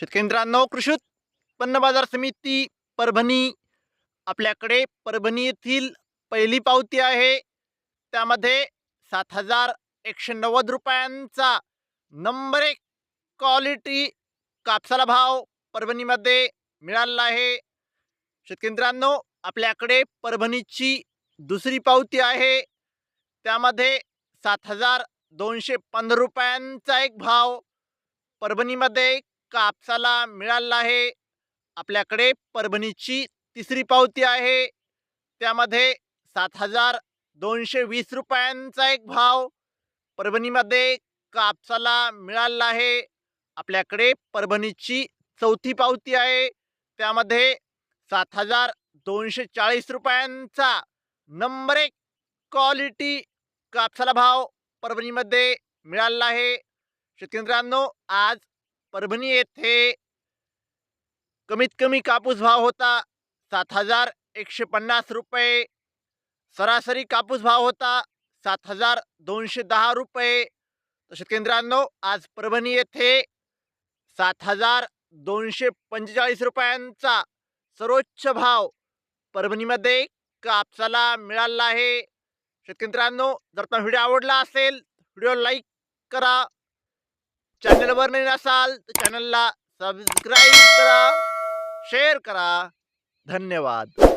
शेतकरी मित्रांनो कृषी उत्पन्न बाजार समिती परभणी आपल्याकडे परभणी येथील पहिली पावती आहे. त्यामध्ये सात हजार एकशे नव्वद रुपयांचा नंबर एक क्वालिटी कापसाला भाव परभणीमध्ये मिळालेला आहे. शेतकरी मित्रांनो आपल्याकडे परभणीची दुसरी पावती आहे. त्यामध्ये सात हजार दोनशे पंधरा रुपयांचा एक भाव परभणीमध्ये कापसाला मिळाला आहे. आपल्याकडे परभणीची तिसरी पावती आहे. त्यामध्ये सात हजार दोनशे वीस रुपयांचा एक भाव परभणीमध्ये कापसाला मिळालेला आहे. आपल्याकडे परभणीची चौथी पावती आहे. त्यामध्ये सात हजार दोनशे चाळीस रुपयांचा नंबर एक क्वालिटी कापसाला भाव परभणीमध्ये मिळालेला आहे. शेतकरी मित्रांनो आज परभणी येथे कमीत कमी कापूस भाव होता सात हजार एकशे पन्नास रुपये. सरासरी कापूस भाव होता सात हजार दोनशे दहा रुपये. तर केंद्रांनो आज परभणी येथे सात हजार दोनशे पंचेचाळीस रुपयांचा सर्वोच्च भाव परभणीमध्ये कापसाला मिळाला आहे. शेतकरी मित्रांनो जर तुम्हाला व्हिडिओ आवडला असेल व्हिडिओ लाईक करा. चॅनलवर नवीन असाल तर चॅनलला सबस्क्राईब करा शेअर करा. धन्यवाद.